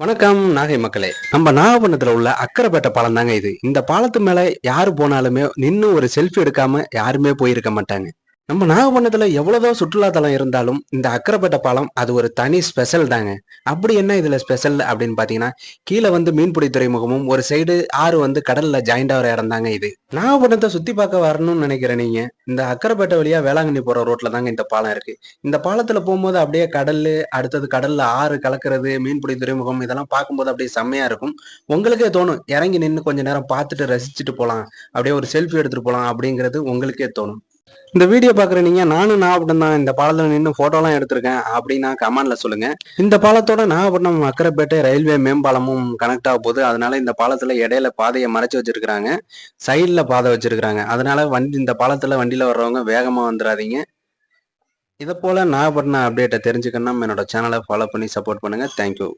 வணக்கம் நாகை மக்களே. நம்ம நாகப்பட்டினத்துல உள்ள அக்கரைப்பேட்டை பாலம் தாங்க இது. இந்த பாலத்து மேல யாரு போனாலுமே நின்று ஒரு செல்ஃபி எடுக்காம யாருமே போயிருக்க மாட்டாங்க. நம்ம நாகப்பட்டினத்துல எவ்வளவுதான் சுற்றுலா தலம் இருந்தாலும் இந்த அக்கரைப்பேட்டை பாலம் அது ஒரு தனி ஸ்பெஷல் தாங்க. அப்படி என்ன இதுல ஸ்பெஷல் அப்படின்னு பாத்தீங்கன்னா கீழே வந்து மீன்பிடி துறைமுகமும் ஒரு சைடு ஆறு வந்து கடல்ல ஜாயிண்ட் ஆகிற இடம் தாங்க இது. நாகப்பட்டினத்தை சுத்தி பார்க்க வரணும்னு நினைக்கிறேன் நீங்க இந்த அக்கரைப்பேட்டை வழியா வேளாங்கண்ணி போற ரோட்ல தாங்க இந்த பாலம் இருக்கு. இந்த பாலத்துல போகும்போது அப்படியே கடல் அடுத்தது கடல்ல ஆறு கலக்கிறது மீன்பிடி துறைமுகம் இதெல்லாம் பார்க்கும்போது அப்படியே செம்மையா இருக்கும். உங்களுக்கே தோணும் இறங்கி நின்று கொஞ்ச நேரம் பார்த்துட்டு ரசிச்சுட்டு போலாம் அப்படியே ஒரு செல்ஃபி எடுத்துட்டு போலாம் அப்படிங்கிறது உங்களுக்கே தோணும். இந்த வீடியோ பாக்குற நீங்க நானும் நாகப்பட்டினம் தான். இந்த பாலத்துல நின்று போட்டோலாம் எடுத்திருக்கேன் அப்படின்னா கமெண்ட்ல சொல்லுங்க. இந்த பாலத்தோட நாகப்பட்டினம் அக்கரைப்பேட்டை ரயில்வே மேம்பாலமும் கனெக்ட் ஆக போகுது. அதனால இந்த பாலத்துல இடையில பாதையை மறைச்சு வச்சிருக்காங்க சைட்ல பாதை வச்சிருக்காங்க அதனால வண்டி இந்த பாலத்துல வண்டியில வர்றவங்க வேகமா வந்துடாதீங்க இதை போல நாகப்பட்டினம் அப்டேட்டை தெரிஞ்சுக்கணும் என்னோட சேனலை ஃபாலோ பண்ணி சப்போர்ட் பண்ணுங்க. தேங்க்யூ